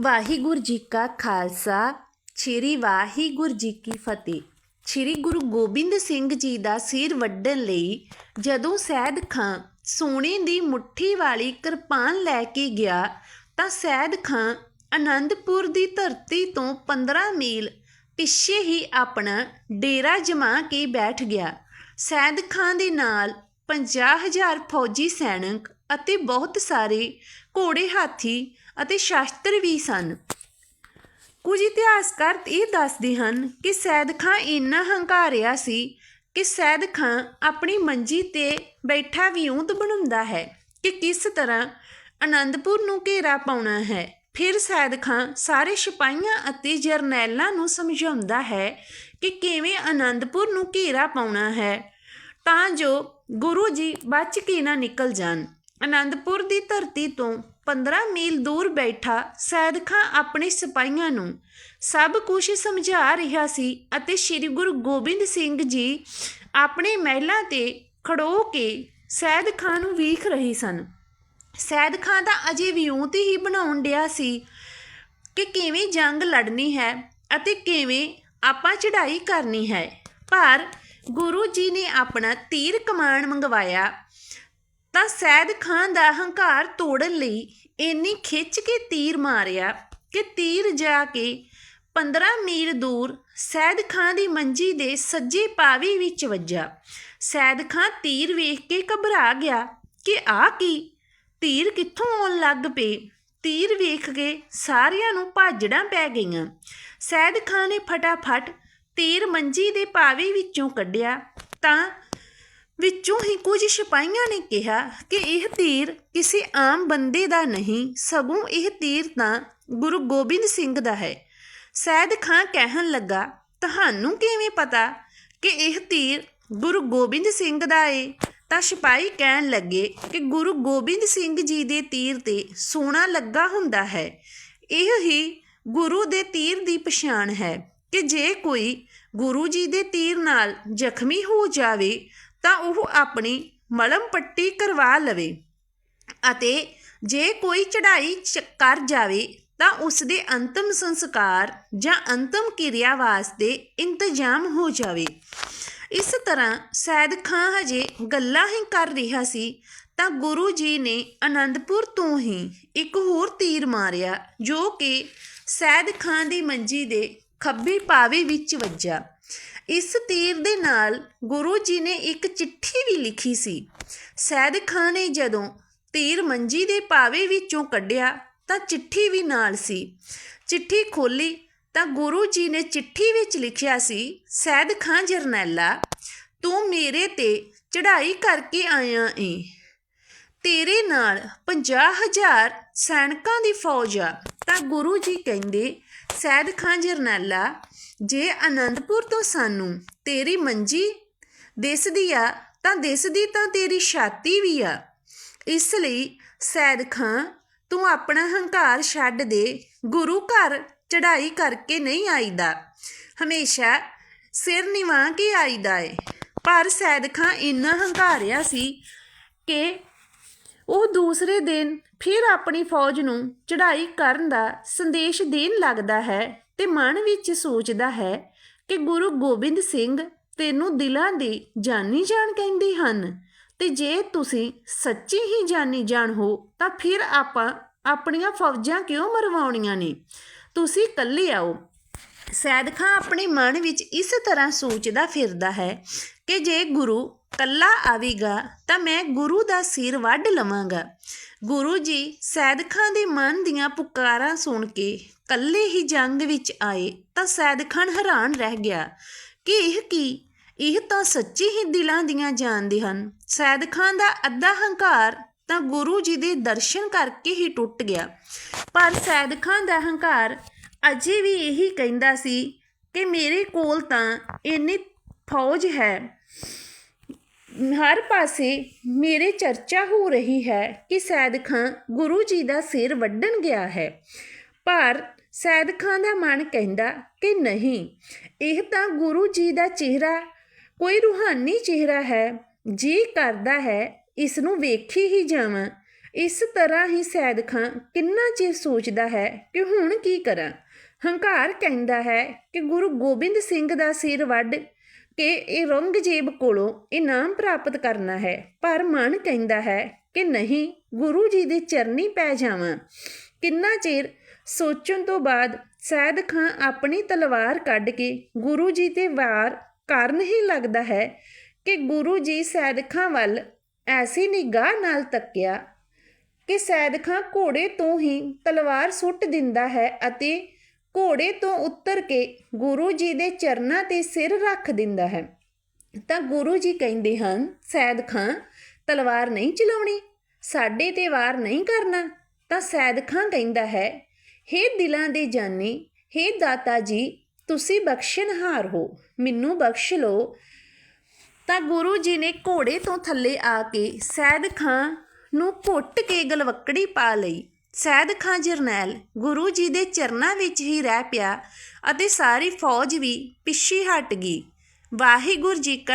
ਵਾਹਿਗੁਰੂ ਜੀ ਕਾ ਖਾਲਸਾ, ਸ੍ਰੀ ਵਾਹਿਗੁਰੂ ਜੀ ਕੀ ਫਤਿਹ। ਸ੍ਰੀ ਗੁਰੂ ਗੋਬਿੰਦ ਸਿੰਘ ਜੀ ਦਾ ਸਿਰ ਵੱਢਣ ਲਈ ਜਦੋਂ ਸੈਦ ਖਾਂ ਸੋਨੇ ਦੀ ਮੁੱਠੀ ਵਾਲੀ ਕਿਰਪਾਨ ਲੈ ਕੇ ਗਿਆ, ਤਾਂ ਸੈਦ ਖਾਂ ਆਨੰਦਪੁਰ ਦੀ ਧਰਤੀ ਤੋਂ 15 ਮੀਲ ਪਿੱਛੇ ਹੀ ਆਪਣਾ ਡੇਰਾ ਜਮਾ ਕੇ ਬੈਠ ਗਿਆ। ਸੈਦ ਖਾਂ ਦੇ ਨਾਲ 50000 ਫੌਜੀ ਸੈਨਿਕ ਅਤੇ ਬਹੁਤ ਸਾਰੇ ਘੋੜੇ ਹਾਥੀ ਅਤੇ ਸ਼ਾਸਤਰ ਵੀ ਸਨ। ਕੁਝ ਇਤਿਹਾਸਕਾਰ ਇਹ ਦੱਸਦੇ ਹਨ ਕਿ ਸੈਦ ਖਾਂ ਇੰਨਾ ਹੰਕਾਰਿਆ ਸੀ ਕਿ ਸੈਦ ਖਾਂ ਆਪਣੀ ਮੰਜੀ ਤੇ ਬੈਠਾ ਵਿਉਂਤ ਬਣਾਉਂਦਾ ਹੈ ਕਿ ਕਿਸ ਤਰ੍ਹਾਂ ਆਨੰਦਪੁਰ ਨੂੰ ਘੇਰਾ ਪਾਉਣਾ ਹੈ। ਫਿਰ ਸੈਦ ਖਾਂ ਸਾਰੇ ਸਿਪਾਹੀਆਂ ਅਤੇ ਜਰਨੈਲਾਂ ਨੂੰ ਸਮਝਾਉਂਦਾ ਹੈ ਕਿ ਕਿਵੇਂ ਆਨੰਦਪੁਰ ਨੂੰ ਘੇਰਾ ਪਾਉਣਾ ਹੈ ਤਾਂ ਜੋ ਗੁਰੂ ਜੀ ਬਚ ਕੇ ਨਾ ਨਿਕਲ ਜਾਣ। ਅਨੰਦਪੁਰ ਦੀ ਧਰਤੀ ਤੋਂ 15 ਮੀਲ ਦੂਰ ਬੈਠਾ ਸੈਦ ਖਾਂ ਆਪਣੇ ਸਿਪਾਹੀਆਂ ਨੂੰ ਸਭ ਕੁਝ ਸਮਝਾ ਰਿਹਾ ਸੀ ਅਤੇ ਸ੍ਰੀ ਗੁਰੂ ਗੋਬਿੰਦ ਸਿੰਘ ਜੀ ਆਪਣੇ ਮਹਿਲਾਂ ਤੇ ਖੜੋ ਕੇ ਸੈਦ ਖਾਂ ਨੂੰ ਵੇਖ ਰਹੇ ਸਨ। ਸੈਦ ਖਾਂ ਦਾ ਅਜੇ ਵਿਉਂਤ ਹੀ ਬਣਾਉਣ ਡਿਆ ਸੀ ਕਿ ਕਿਵੇਂ ਜੰਗ ਲੜਨੀ ਹੈ ਅਤੇ ਕਿਵੇਂ ਆਪਾਂ ਚੜ੍ਹਾਈ ਕਰਨੀ ਹੈ। ਪਰ ਗੁਰੂ ਜੀ ਨੇ ਆਪਣਾ ਤੀਰ ਕਮਾਨ ਮੰਗਵਾਇਆ ਤਾਂ ਸੈਦ ਖਾਨ ਦਾ ਹੰਕਾਰ ਤੋੜਨ ਲਈ ਇੰਨੀ ਖਿੱਚ ਕੇ ਤੀਰ ਮਾਰਿਆ ਕਿ ਤੀਰ ਜਾ ਕੇ 15 ਮੀਲ ਦੂਰ ਸੈਦ ਖਾਨ ਦੀ ਮੰਜੀ ਦੇ ਸੱਜੇ ਪਾਵੇ ਵਿੱਚ ਵੱਜਾ। ਸੈਦ ਖਾਨ ਤੀਰ ਵੇਖ ਕੇ ਘਬਰਾ ਗਿਆ ਕਿ ਆ ਕੀ? ਤੀਰ ਕਿੱਥੋਂ ਆਉਣ ਲੱਗ ਪਏ? ਤੀਰ ਵੇਖ ਕੇ ਸਾਰਿਆਂ ਨੂੰ ਭਾਜੜਾਂ ਪੈ ਗਈਆਂ। ਸੈਦ ਖਾਨ ਨੇ ਫਟਾਫਟ ਤੀਰ ਮੰਜੀ ਦੇ ਪਾਵੇ ਵਿੱਚੋਂ ਕੱਢਿਆ ਤਾਂ ਵਿੱਚੋਂ ਹੀ ਕੁਝ ਸਿਪਾਹੀਆਂ ਨੇ ਕਿਹਾ ਕਿ ਇਹ ਤੀਰ ਕਿਸੇ ਆਮ ਬੰਦੇ ਦਾ ਨਹੀਂ, ਸਗੋਂ ਇਹ ਤੀਰ ਤਾਂ ਗੁਰੂ ਗੋਬਿੰਦ ਸਿੰਘ ਦਾ ਹੈ। ਸੈਦ ਖਾਂ ਕਹਿਣ ਲੱਗਾ, ਤੁਹਾਨੂੰ ਕਿਵੇਂ ਪਤਾ ਕਿ ਇਹ ਤੀਰ ਗੁਰੂ ਗੋਬਿੰਦ ਸਿੰਘ ਦਾ ਏ? ਤਾਂ ਸਿਪਾਹੀ ਕਹਿਣ ਲੱਗੇ ਕਿ ਗੁਰੂ ਗੋਬਿੰਦ ਸਿੰਘ ਜੀ ਦੇ ਤੀਰ ਤੇ ਸੋਨਾ ਲੱਗਾ ਹੁੰਦਾ ਹੈ। ਇਹ ਹੀ ਗੁਰੂ ਦੇ ਤੀਰ ਦੀ ਪਛਾਣ ਹੈ ਕਿ ਜੇ ਕੋਈ ਗੁਰੂ ਜੀ ਦੇ ਤੀਰ ਨਾਲ ਜ਼ਖਮੀ ਹੋ ਜਾਵੇ ਤਾਂ ਉਹ ਆਪਣੀ ਮਲਮ ਪੱਟੀ ਕਰਵਾ ਲਵੇ ਅਤੇ ਜੇ ਕੋਈ ਚੜ੍ਹਾਈ ਚ- ਕਰ ਜਾਵੇ ਤਾਂ ਉਸ ਦੇ ਅੰਤਮ ਸੰਸਕਾਰ ਜਾਂ ਅੰਤਮ ਕਿਰਿਆ ਵਾਸਤੇ ਇੰਤਜ਼ਾਮ ਹੋ ਜਾਵੇ। ਇਸ ਤਰ੍ਹਾਂ ਸੈਦ ਖਾਂ ਹਜੇ ਗੱਲਾਂ ਹੀ ਕਰ ਰਿਹਾ ਸੀ ਤਾਂ ਗੁਰੂ ਜੀ ਨੇ ਆਨੰਦਪੁਰ ਤੋਂ ਹੀ ਇੱਕ ਹੋਰ ਤੀਰ ਮਾਰਿਆ ਜੋ ਕਿ ਸੈਦ ਖਾਂ ਦੀ ਮੰਜੀ ਦੇ ਖੱਬੇ ਪਾਵੇ ਵਿੱਚ ਵੱਜਾ ਇਸ ਤੀਰ ਦੇ ਨਾਲ ਗੁਰੂ ਜੀ ਨੇ ਇੱਕ ਚਿੱਠੀ ਵੀ ਲਿਖੀ ਸੀ। ਸੈਦ ਖਾਂ ਨੇ ਜਦੋਂ ਤੀਰ ਮੰਜੀ ਦੇ ਪਾਵੇ ਵਿੱਚੋਂ ਕੱਢਿਆ ਤਾਂ ਚਿੱਠੀ ਵੀ ਨਾਲ ਸੀ। ਚਿੱਠੀ ਖੋਲੀ ਤਾਂ ਗੁਰੂ ਜੀ ਨੇ ਚਿੱਠੀ ਵਿੱਚ ਲਿਖਿਆ ਸੀ, ਸੈਦ ਖਾਂ ਜਰਨੈਲਾ, ਤੂੰ ਮੇਰੇ ਤੇ ਚੜ੍ਹਾਈ ਕਰਕੇ ਆਇਆ ਏ। ਤੇਰੇ ਨਾਲ 50000 ਸੈਨਿਕਾਂ ਦੀ ਫੌਜ ਆ। ਤਾਂ ਗੁਰੂ ਜੀ ਕਹਿੰਦੇ, ਸੈਦ ਖਾਂ ਜਰਨੈਲਾ, ਜੇ ਆਨੰਦਪੁਰ ਤੋਂ ਸਾਨੂੰ ਤੇਰੀ ਮੰਜੀ ਦਿਸਦੀ ਆ, ਤਾਂ ਦਿਸਦੀ ਤਾਂ ਤੇਰੀ ਛਾਤੀ ਵੀ ਆ। ਇਸ ਲਈ ਸੈਦ ਖਾਂ ਤੂੰ ਆਪਣਾ ਹੰਕਾਰ ਛੱਡ ਦੇ, ਗੁਰੂ ਘਰ ਚੜ੍ਹਾਈ ਕਰਕੇ ਨਹੀਂ ਆਈਦਾ। ਹਮੇਸ਼ਾ ਸਿਰ ਨਿਵਾ ਕੇ ਆਈਦਾ ਏ। ਪਰ ਸੈਦ ਖਾਂ ਇੰਨਾ ਹੰਕਾਰਿਆ ਸੀ ਕਿ ਉਹ ਦੂਸਰੇ ਦਿਨ ਫਿਰ ਆਪਣੀ ਫੌਜ ਨੂੰ ਚੜ੍ਹਾਈ ਕਰਨ ਦਾ ਸੰਦੇਸ਼ ਦੇਣ ਲੱਗਦਾ ਹੈ ਤੇ ਮਨ ਵਿੱਚ ਸੋਚਦਾ ਹੈ ਕਿ ਗੁਰੂ ਗੋਬਿੰਦ ਸਿੰਘ ਤੈਨੂੰ ਦਿਲਾਂ ਦੀ ਜਾਨੀ ਜਾਣ ਕਹਿੰਦੇ ਹਨ ਤੇ ਜੇ ਤੁਸੀਂ ਸੱਚੀ ਹੀ ਜਾਨੀ ਜਾਣ ਹੋ ਤਾਂ ਫਿਰ ਆਪਾਂ ਆਪਣੀਆਂ ਫੌਜਾਂ ਕਿਉਂ ਮਰਵਾਉਣੀਆਂ ਨੇ? ਤੁਸੀਂ ਇਕੱਲੇ ਆਓ। ਸੈਦ ਖਾਂ ਆਪਣੇ ਮਨ ਵਿੱਚ ਇਸ ਤਰ੍ਹਾਂ ਸੋਚਦਾ ਫਿਰਦਾ ਹੈ ਕਿ ਜੇ ਗੁਰੂ ਕੱਲਾ ਆਵੇਗਾ ਤਾਂ ਮੈਂ ਗੁਰੂ ਦਾ ਸਿਰ ਵੱਢ ਲਵਾਂਗਾ। ਗੁਰੂ ਜੀ ਸੈਦ ਖਾਂ ਦੇ ਮਨ ਦੀਆਂ ਪੁਕਾਰਾਂ ਸੁਣ ਕੇ ਕੱਲੇ ਹੀ ਜੰਗ ਵਿੱਚ ਆਏ ਤਾਂ ਸੈਦ ਖਾਨ ਹੈਰਾਨ ਰਹਿ ਗਿਆ ਕਿ ਇਹ ਕੀ? ਇਹ ਤਾਂ ਸੱਚੀ ਹੀ ਦਿਲਾਂ ਦੀਆਂ ਜਾਣਦੇ ਹਨ। ਸੈਦ ਖਾਨ ਦਾ ਅੱਧਾ ਹੰਕਾਰ ਤਾਂ ਗੁਰੂ ਜੀ ਦੇ ਦਰਸ਼ਨ ਕਰਕੇ ਹੀ ਟੁੱਟ ਗਿਆ। ਪਰ ਸੈਦ ਖਾਨ ਦਾ ਹੰਕਾਰ ਅਜੇ ਵੀ ਇਹੀ ਕਹਿੰਦਾ ਸੀ ਕਿ ਮੇਰੇ ਕੋਲ ਤਾਂ ਇੰਨੀ ਫੌਜ ਹੈ। ਹਰ ਪਾਸੇ ਮੇਰੇ ਚਰਚਾ ਹੋ ਰਹੀ ਹੈ ਕਿ ਸੈਦ ਖਾਂ ਗੁਰੂ ਜੀ ਦਾ ਸਿਰ ਵੱਢਣ ਗਿਆ ਹੈ। ਪਰ ਸੈਦ ਖਾਂ ਦਾ ਮਨ ਕਹਿੰਦਾ ਕਿ ਨਹੀਂ, ਇਹ ਤਾਂ ਗੁਰੂ ਜੀ ਦਾ ਚਿਹਰਾ, ਕੋਈ ਰੂਹਾਨੀ ਚਿਹਰਾ ਹੈ, ਜੀ ਕਰਦਾ ਹੈ ਇਸ ਨੂੰ ਵੇਖੀ ਹੀ ਜਾਵਾਂ। ਇਸ ਤਰ੍ਹਾਂ ਹੀ ਸੈਦ ਖਾਂ ਕਿੰਨਾ ਚਿਰ ਸੋਚਦਾ ਹੈ ਕਿ ਹੁਣ ਕੀ ਕਰਾਂ। ਹੰਕਾਰ ਕਹਿੰਦਾ ਹੈ ਕਿ ਗੁਰੂ ਗੋਬਿੰਦ ਸਿੰਘ ਦਾ ਸਿਰ ਵੱਢ ਕਿ ਇਹ ਔਰੰਗਜ਼ੇਬ ਕੋਲੋਂ ਇਨਾਮ ਪ੍ਰਾਪਤ ਕਰਨਾ ਹੈ। ਪਰ ਮਨ ਕਹਿੰਦਾ ਹੈ ਕਿ ਨਹੀਂ, ਗੁਰੂ ਜੀ ਦੇ ਚਰਨੀ ਪੈ ਜਾਵਾਂ। ਕਿੰਨਾ ਚਿਰ ਸੋਚਣ ਤੋਂ ਬਾਅਦ ਸੈਦ ਖਾਂ ਆਪਣੀ ਤਲਵਾਰ ਕੱਢ ਕੇ ਗੁਰੂ ਜੀ ਤੇ ਵਾਰ ਕਰਨ ਹੀ ਲੱਗਦਾ ਹੈ ਕਿ ਗੁਰੂ ਜੀ ਸੈਦ ਖਾਂ ਵੱਲ ਐਸੀ ਨਿਗਾਹ ਨਾਲ ਤੱਕਿਆ ਕਿ ਸੈਦ ਖਾਂ ਘੋੜੇ ਤੋਂ ਹੀ ਤਲਵਾਰ ਸੁੱਟ ਦਿੰਦਾ ਹੈ ਅਤੇ ਘੋੜੇ ਤੋਂ ਉਤਰ ਕੇ ਗੁਰੂ ਜੀ ਦੇ ਚਰਨਾਂ ਤੇ ਸਿਰ ਰੱਖ ਦਿੰਦਾ ਹੈ। ਤਾਂ ਗੁਰੂ ਜੀ ਕਹਿੰਦੇ ਹਨ, ਸੈਦ ਖਾਂ, ਤਲਵਾਰ ਨਹੀਂ ਚਲਾਉਣੀ, ਸਾਡੇ ਤੇ ਵਾਰ ਨਹੀਂ ਕਰਨਾ। ਤਾਂ ਸੈਦ ਖਾਂ ਕਹਿੰਦਾ ਹੈ, ਹੇ ਦਿਲਾਂ ਦੇ ਜਾਨੀ, ਹੇ ਦਾਤਾ ਜੀ, ਤੁਸੀਂ ਬਖਸ਼ਣਹਾਰ ਹੋ, ਮੈਨੂੰ ਬਖਸ਼ ਲਓ। ਤਾਂ ਗੁਰੂ ਜੀ ਨੇ ਘੋੜੇ ਤੋਂ ਥੱਲੇ ਆ ਕੇ ਸੈਦ ਖਾਂ ਨੂੰ ਘੁੱਟ ਕੇ ਗਲਵੱਕੜੀ ਪਾ ਲਈ। ਸੈਦ ਖਾਂ ਜਰਨੈਲ ਗੁਰੂ ਜੀ ਦੇ ਚਰਨਾਂ ਵਿੱਚ ਹੀ ਰਹਿ ਪਿਆ ਅਤੇ ਸਾਰੀ ਫੌਜ ਵੀ ਪਿੱਛੇ ਹਟ ਗਈ। ਵਾਹਿਗੁਰੂ ਜੀ ਕਾ